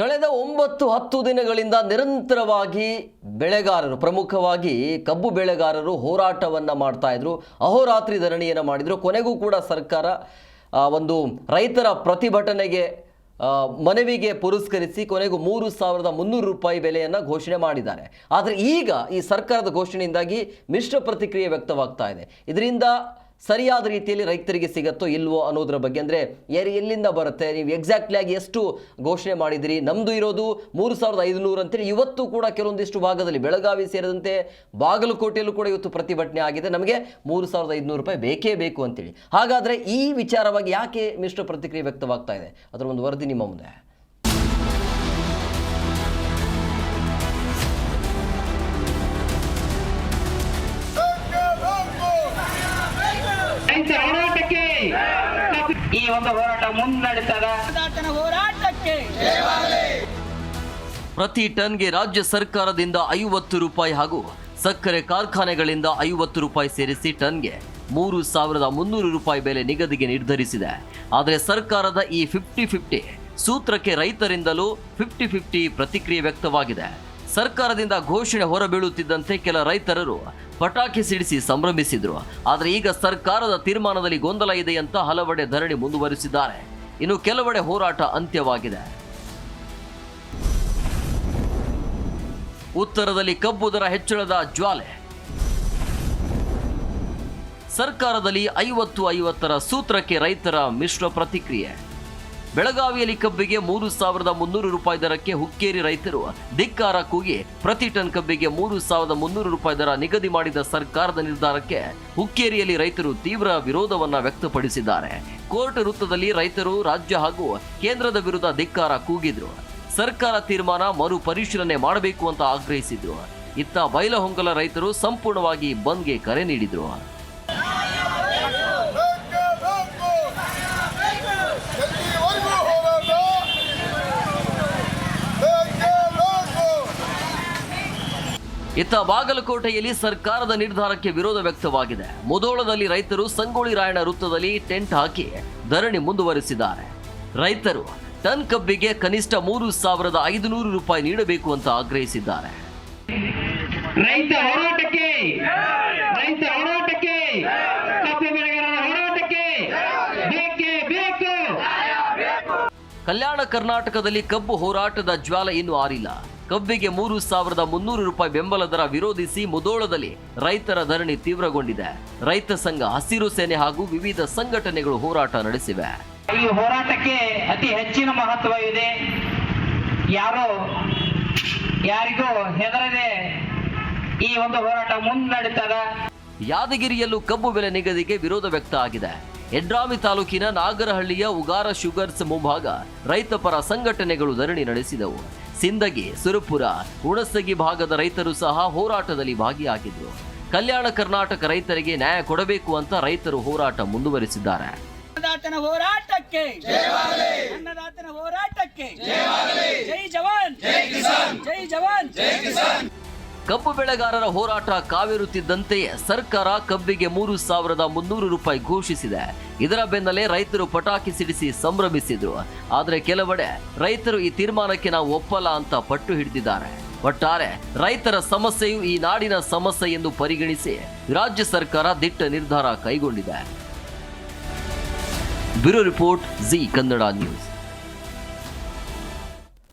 ಕಳೆದ ಒಂಬತ್ತು ಹತ್ತು ದಿನಗಳಿಂದ ನಿರಂತರವಾಗಿ ಬೆಳೆಗಾರರು, ಪ್ರಮುಖವಾಗಿ ಕಬ್ಬು ಬೆಳೆಗಾರರು ಹೋರಾಟವನ್ನು ಮಾಡ್ತಾ ಇದ್ರು. ಅಹೋರಾತ್ರಿ ಧರಣಿಯನ್ನು ಮಾಡಿದರು. ಕೊನೆಗೂ ಕೂಡ ಸರ್ಕಾರ ಒಂದು ರೈತರ ಪ್ರತಿಭಟನೆಗೆ ಮನವಿಗೆ ಪುರಸ್ಕರಿಸಿ ಕೊನೆಗೂ ಮೂರು ಸಾವಿರದ ಮುನ್ನೂರು ರೂಪಾಯಿ ಬೆಲೆಯನ್ನು ಘೋಷಣೆ ಮಾಡಿದ್ದಾರೆ. ಆದರೆ ಈಗ ಈ ಸರ್ಕಾರದ ಘೋಷಣೆಯಿಂದಾಗಿ ಮಿಶ್ರ ಪ್ರತಿಕ್ರಿಯೆ ವ್ಯಕ್ತವಾಗ್ತಾ ಇದೆ. ಇದರಿಂದ ಸರಿಯಾದ ರೀತಿಯಲ್ಲಿ ರೈತರಿಗೆ ಸಿಗುತ್ತೋ ಇಲ್ವೋ ಅನ್ನೋದ್ರ ಬಗ್ಗೆ, ಅಂದರೆ ಯಾರು ಎಲ್ಲಿಂದ ಬರುತ್ತೆ, ನೀವು ಎಕ್ಸಾಕ್ಟ್ಲಿ ಆಗಿ ಎಷ್ಟು ಘೋಷಣೆ ಮಾಡಿದಿರಿ ನಮ್ಮದು ಇರೋದು ಮೂರು ಸಾವಿರದ ಐದುನೂರು ಅಂತೇಳಿ ಇವತ್ತು ಕೂಡ ಕೆಲವೊಂದಿಷ್ಟು ಭಾಗದಲ್ಲಿ ಬೆಳಗಾವಿ ಸೇರಿದಂತೆ ಬಾಗಲಕೋಟೆಯಲ್ಲೂ ಕೂಡ ಇವತ್ತು ಪ್ರತಿಭಟನೆ ಆಗಿದೆ. ನಮಗೆ ಮೂರು ಸಾವಿರದ ಐದುನೂರು ರೂಪಾಯಿ ಬೇಕೇ ಬೇಕು ಅಂತೇಳಿ. ಹಾಗಾದರೆ ಈ ವಿಚಾರವಾಗಿ ಯಾಕೆ ಮಿಶ್ರ ಪ್ರತಿಕ್ರಿಯೆ ವ್ಯಕ್ತವಾಗ್ತಾ ಇದೆ? ಅದರ ಒಂದು ವರದಿ ನಿಮ್ಮ ಮುಂದೆ. ಈ ಒಂದು ಹೋರಾಟ ಮುನ್ನಡೆತದ. ಅನ್ನದಾತನ ಹೋರಾಟಕ್ಕೆ. ಪ್ರತಿ ಟನ್ಗೆ ರಾಜ್ಯ ಸರ್ಕಾರದಿಂದ ಐವತ್ತು ರೂಪಾಯಿ ಹಾಗೂ ಸಕ್ಕರೆ ಕಾರ್ಖಾನೆಗಳಿಂದ ಐವತ್ತು ರೂಪಾಯಿ ಸೇರಿಸಿ ಟನ್ಗೆ ಮೂರು ಸಾವಿರದ ಮುನ್ನೂರು ರೂಪಾಯಿ ಬೆಲೆ ನಿಗದಿಗೆ ನಿರ್ಧರಿಸಿದೆ. ಆದರೆ ಸರ್ಕಾರದ ಈ ಫಿಫ್ಟಿ ಫಿಫ್ಟಿ ಸೂತ್ರಕ್ಕೆ ರೈತರಿಂದಲೂ ಫಿಫ್ಟಿ ಫಿಫ್ಟಿ ಪ್ರತಿಕ್ರಿಯೆ ವ್ಯಕ್ತವಾಗಿದೆ. ಸರ್ಕಾರದಿಂದ ಘೋಷಣೆ ಹೊರಬೀಳುತ್ತಿದ್ದಂತೆ ಕೆಲ ರೈತರರು ಪಟಾಕಿ ಸಿಡಿಸಿ ಸಂಭ್ರಮಿಸಿದ್ರು. ಆದರೆ ಈಗ ಸರ್ಕಾರದ ತೀರ್ಮಾನದಲ್ಲಿ ಗೊಂದಲ ಇದೆ ಅಂತ ಹಲವೆಡೆ ಧರಣಿ ಮುಂದುವರಿಸಿದ್ದಾರೆ. ಇನ್ನು ಕೆಲವೆಡೆ ಹೋರಾಟ ಅಂತ್ಯವಾಗಿದೆ. ಉತ್ತರದಲ್ಲಿ ಕಬ್ಬು ದರ ಹೆಚ್ಚಳದ ಜ್ವಾಲೆ. ಸರ್ಕಾರದಲ್ಲಿ ಐವತ್ತು ಐವತ್ತರ ಸೂತ್ರಕ್ಕೆ ರೈತರ ಮಿಶ್ರ ಪ್ರತಿಕ್ರಿಯೆ. ಬೆಳಗಾವಿಯಲ್ಲಿ ಕಬ್ಬಿಗೆ ಮೂರು ಸಾವಿರದ ಮುನ್ನೂರು ರೂಪಾಯಿ ದರಕ್ಕೆ ಹುಕ್ಕೇರಿ ರೈತರು ಧಿಕ್ಕಾರ ಕೂಗಿ ಪ್ರತಿ ಟನ್ ಕಬ್ಬಿಗೆ ಮೂರು ಸಾವಿರದ ಮುನ್ನೂರು ರೂಪಾಯಿ ದರ ನಿಗದಿ ಮಾಡಿದ ಸರ್ಕಾರದ ನಿರ್ಧಾರಕ್ಕೆ ಹುಕ್ಕೇರಿಯಲ್ಲಿ ರೈತರು ತೀವ್ರ ವಿರೋಧವನ್ನ ವ್ಯಕ್ತಪಡಿಸಿದ್ದಾರೆ. ಕೋರ್ಟ್ ವೃತ್ತದಲ್ಲಿ ರೈತರು ರಾಜ್ಯ ಹಾಗೂ ಕೇಂದ್ರದ ವಿರುದ್ಧ ಧಿಕ್ಕಾರ ಕೂಗಿದ್ರು. ಸರ್ಕಾರ ತೀರ್ಮಾನ ಮರು ಪರಿಶೀಲನೆ ಮಾಡಬೇಕು ಅಂತ ಆಗ್ರಹಿಸಿದ್ರು. ಇತ್ತ ಬೈಲಹೊಂಗಲ ರೈತರು ಸಂಪೂರ್ಣವಾಗಿ ಬಂದ್ಗೆ ಕರೆ ನೀಡಿದ್ರು ಎಲ್ಲಿವರೆಗೂ ಹೋರಾಟ ಬೇಕೇ ಬೇಕು ಇತ್ತ ಬಾಗಲಕೋಟೆಯಲ್ಲಿ ಸರ್ಕಾರದ ನಿರ್ಧಾರಕ್ಕೆ ವಿರೋಧ ವ್ಯಕ್ತವಾಗಿದೆ. ಮುದೋಳದಲ್ಲಿ ರೈತರು ಸಂಗೊಳ್ಳಿ ರಾಯಣ್ಣ ವೃತ್ತದಲ್ಲಿ ಟೆಂಟ್ ಹಾಕಿ ಧರಣಿ ಮುಂದುವರಿಸಿದ್ದಾರೆ. ರೈತರು ಟನ್ ಕಬ್ಬಿಗೆ ಕನಿಷ್ಠ ಮೂರು ಸಾವಿರದ ಐದುನೂರು ರೂಪಾಯಿ ನೀಡಬೇಕು ಅಂತ ಆಗ್ರಹಿಸಿದ್ದಾರೆ. ರೈತ ಹೋರಾಟಕ್ಕೆ ರೈತ ಹೋರಾಟಕ್ಕೆ ಕಲ್ಯಾಣ ಕರ್ನಾಟಕದಲ್ಲಿ ಕಬ್ಬು ಹೋರಾಟದ ಜ್ವಾಲ ಇನ್ನೂ ಆರಿಲ್ಲ. ಕಬ್ಬಿಗೆ ಮೂರು ಸಾವಿರದ ಮುನ್ನೂರು ರೂಪಾಯಿ ಬೆಂಬಲ ದರ ವಿರೋಧಿಸಿ ಮುದೋಳದಲ್ಲಿ ರೈತರ ಧರಣಿ ತೀವ್ರಗೊಂಡಿದೆ. ರೈತ ಸಂಘ ಹಸಿರು ಸೇನೆ ಹಾಗೂ ವಿವಿಧ ಸಂಘಟನೆಗಳು ಹೋರಾಟ ನಡೆಸಿವೆ. ಈ ಹೋರಾಟಕ್ಕೆ ಅತಿ ಹೆಚ್ಚಿನ ಮಹತ್ವ ಇದೆ. ಯಾರೋ ಯಾರಿಗೂ ಹೆದರದೆ ಈ ಒಂದು ಹೋರಾಟ ಮುನ್ನಡೆತದ. ಯಾದಗಿರಿಯಲ್ಲೂ ಕಬ್ಬು ಬೆಲೆ ನಿಗದಿಗೆ ವಿರೋಧ ವ್ಯಕ್ತ ಆಗಿದೆ. ಯಡ್ರಾಮಿ ತಾಲೂಕಿನ ನಾಗರಹಳ್ಳಿಯ ಉಗಾರ ಶುಗರ್ಸ್ ಮುಂಭಾಗ ರೈತ ಪರ ಸಂಘಟನೆಗಳು ಧರಣಿ ನಡೆಸಿದವು. ಸಿಂದಗಿ, ಸುರಪುರ, ಹುಣಸಗಿ ಭಾಗದ ರೈತರು ಸಹ ಹೋರಾಟದಲ್ಲಿ ಭಾಗಿಯಾಗಿದ್ದರು ಕಲ್ಯಾಣ ಕರ್ನಾಟಕ ರೈತರಿಗೆ ನ್ಯಾಯ ಕೊಡಬೇಕು ಅಂತ ರೈತರು ಹೋರಾಟ ಮುಂದುವರಿಸಿದ್ದಾರೆ. ಹೋರಾಟಕ್ಕೆ ಅನ್ನದಾತನ ಹೋರಾಟಕ್ಕೆ ಜೈ ಜವಾನ್ ಜೈ ಜವಾನ್. ಕಬ್ಬು ಬೆಳೆಗಾರರ ಹೋರಾಟ ಕಾವೇರುತ್ತಿದ್ದಂತೆಯೇ ಸರ್ಕಾರ ಕಬ್ಬಿಗೆ ಮೂರು ಸಾವಿರದ ಮುನ್ನೂರು ರೂಪಾಯಿ ಘೋಷಿಸಿದೆ. ಇದರ ಬೆನ್ನಲ್ಲೇ ರೈತರು ಪಟಾಕಿ ಸಿಡಿಸಿ ಸಂಭ್ರಮಿಸಿದ್ರು. ಆದರೆ ಕೆಲವೆಡೆ ರೈತರು ಈ ತೀರ್ಮಾನಕ್ಕೆ ನಾವು ಒಪ್ಪಲ್ಲ ಅಂತ ಪಟ್ಟು ಹಿಡಿದಿದ್ದಾರೆ. ಒಟ್ಟಾರೆ ರೈತರ ಸಮಸ್ಯೆಯು ಈ ನಾಡಿನ ಸಮಸ್ಯೆ ಎಂದು ಪರಿಗಣಿಸಿ ರಾಜ್ಯ ಸರ್ಕಾರ ದಿಟ್ಟ ನಿರ್ಧಾರ ಕೈಗೊಂಡಿದೆ. Bureau report, Zee Kannada news.